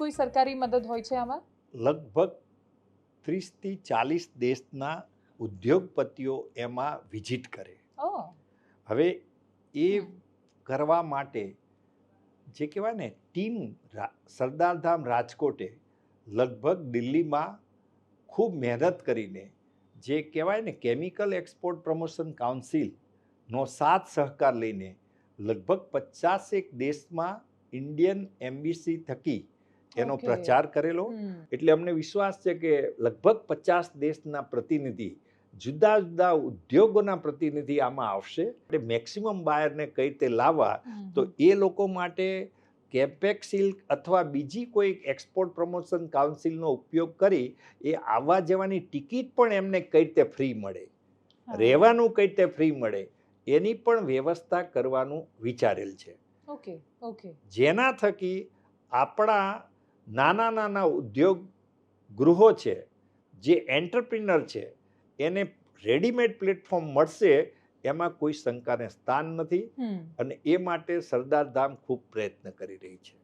કોઈ સરકારી મદદ હોય છે આમાં? લગભગ ત્રીસથી ચાલીસ દેશના ઉદ્યોગપતિઓ એમાં વિઝિટ કરે. હવે એ કરવા માટે જે કહેવાય ને ટીમ સરદારધામ રાજકોટે લગભગ દિલ્હીમાં ખૂબ મહેનત કરીને જે કહેવાય ને કેમિકલ એક્સપોર્ટ પ્રમોશન કાઉન્સિલનો સાથ સહકાર લઈને લગભગ પચાસેક દેશમાં ઇન્ડિયન એમ્બેસી થકી એનો પ્રચાર કરેલો. એટલે અમને વિશ્વાસ છે કે લગભગ પચાસ દેશના પ્રતિનિધિ જુદા જુદા ઉદ્યોગોના પ્રતિનિધિ આમાં આવશે. એટલે મેક્સિમમ બાયરને કઈ રીતે લાવવા તો એ લોકો માટે કેપેક્સિલ અથવા બીજી કોઈ એક્સપોર્ટ પ્રમોશન કાઉન્સિલનો ઉપયોગ કરી એ આવવા જવાની ટિકિટ પણ એમને કઈ રીતે ફ્રી મળે. રહેવાનું કઈ રીતે ફ્રી મળે એની પણ વ્યવસ્થા કરવાનું વિચારેલ છે. Okay okay. જેના થકી આપણા નાના નાના ઉદ્યોગ ગૃહો છે જે એન્ટરપ્રિનર છે એને રેડીમેડ પ્લેટફોર્મ મળશે એમાં કોઈ શંકાને સ્થાન નથી અને એ માટે સરદાર ધામ ખૂબ પ્રયત્ન કરી રહી છે.